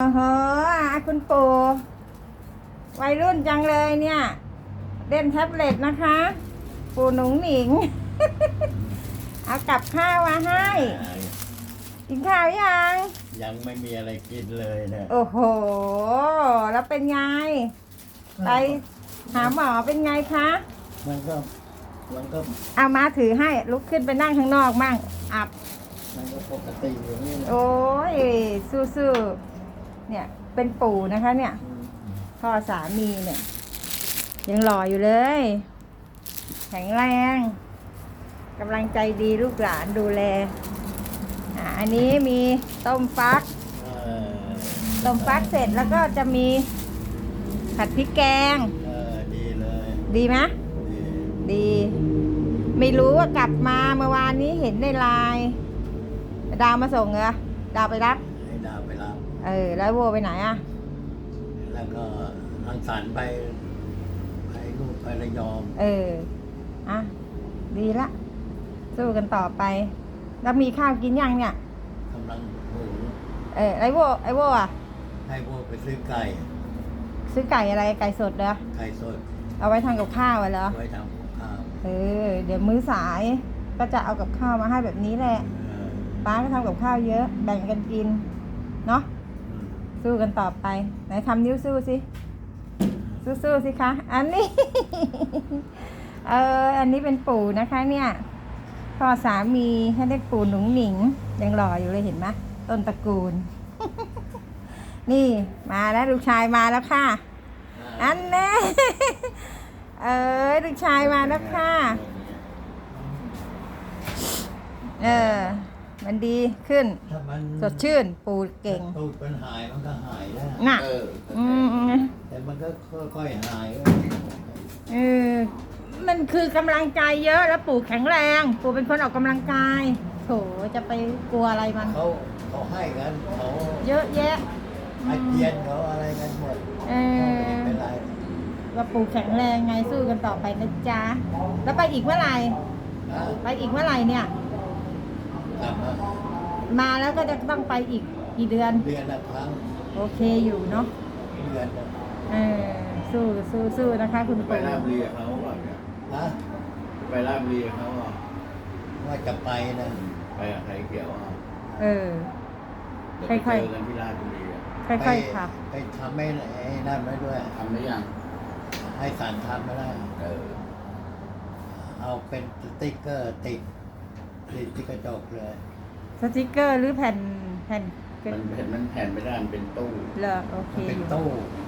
โอ้โหอาคุณปู่วัยรุ่นจังเลยเนี่ย เล่นแท็บเล็ตนะคะ ปู่หนุ่งหนิง เอากับข้าวมาให้ กินข้าวยัง ยังไม่มีอะไรกินเลยเนี่ยโอ้โห แล้วเป็นไง ไปหาหมอเป็นไงคะ มันก็ มันก็ เอามาถือให้ ลุกขึ้นไปนั่งข้างนอกมั่งอับ มันก็ปกติอยู่นี่แหละโอ้ยสู้ๆ เนี่ยเป็นปู่นะคะเนี่ยอืมพ่อสามีเนี่ย ยังหล่ออยู่เลย แข็งแรงกำลังใจดีลูกหลานดูแลอ่าอันนี้มีต้มฟักเออต้มฟักเสร็จแล้วก็จะมีผัดพริกแกงเออดีเลยดีไหมดีดี ไม่รู้ว่ากลับมาเมื่อวานนี้เห็นในไลน์ดาวมาส่งเหรอดาวไปรับ ให้ดาวไปรับ เออ แล้วโวไปไหนอะ แล้วก็ทางสารไปไปลูกไประยองเออ อะ ดีละ สู้กันต่อไป แล้วมีข้าวกินยังเนี่ย กำลังหุงเออไอโวไอโวอะ ให้พวกไปซื้อไก่ซื้อไก่อะไร ไก่สดเหรอ ไก่สดเอาไว้ทำกับข้าวอะเหรอ ไว้ทำกับข้าวเออ เดี๋ยวมื้อสายก็จะเอากับข้าวมาให้แบบนี้แหละ เออ ป้าก็ทำกับข้าวเยอะ แบ่งกันกิน เนาะอืม สู้กันต่อไป ไหนทำนิ้วสู้สิ สู้ๆสิคะ อันนี้ เออ อันนี้เป็นปู่นะคะเนี่ย พ่อสามีท่านเรียกปู่หนุ่งหนิง ยังหล่ออยู่เลยเห็นไหมต้นตระกูล นี่มาแล้วลูกชายมาแล้วค่ะ อันแน่เออลูกชายมาแล้วค่ะ เออ มันดีขึ้น ถ้ามันสดชื่นปู่เก่งตูดมันหายมันก็หายแล้วน่ะเอออืมแต่มันก็ค่อยๆหายเออมันคือกำลังใจเยอะแล้วปู่แข็งแรง ปู่เป็นคนออกกำลังกายโถจะไปกลัวอะไรมัน เขาเขาให้กันเขาเยอะแยะอาเจียนเขาอะไรกันหมดเอก็ไม่อเป็นไรว่าปู่แข็งแรงไงสู้กันต่อไปนะจ๊ะแล้วไปอีกเมื่อไหร่นะไปอีกเมื่อไหร่เนี่ยกลับ มามาแล้วก็จะต้องไปอีกกี่เดือน เดือนละครั้ง โอเคอยู่เนาะ เดือนละเออสู้สู้สู้นะคะ คุณไปปู่ราบเรียเขาอะเนี่ยนะไปราบเรียเขาอะว่าจะไปนะไปกับใครเกี่ยวอะเออ เดี๋ยวไปค่อย เจๆอกันที่ราชบุรีอะค่อยๆค่ะไปทำให้ไอ้นั่นไว้ด้วย ทำได้ยังให้สารทำไม่ได้ เออเอาเป็นสติ๊กเกอร์ติด ติดที่กระจกเลยสติกเกอร์หรือแผ่นแผ่นมันแผ่นมันแผ่นไม่ได้มันเป็นตู้ เหรอโอเคมันเป็นอยู่ตู้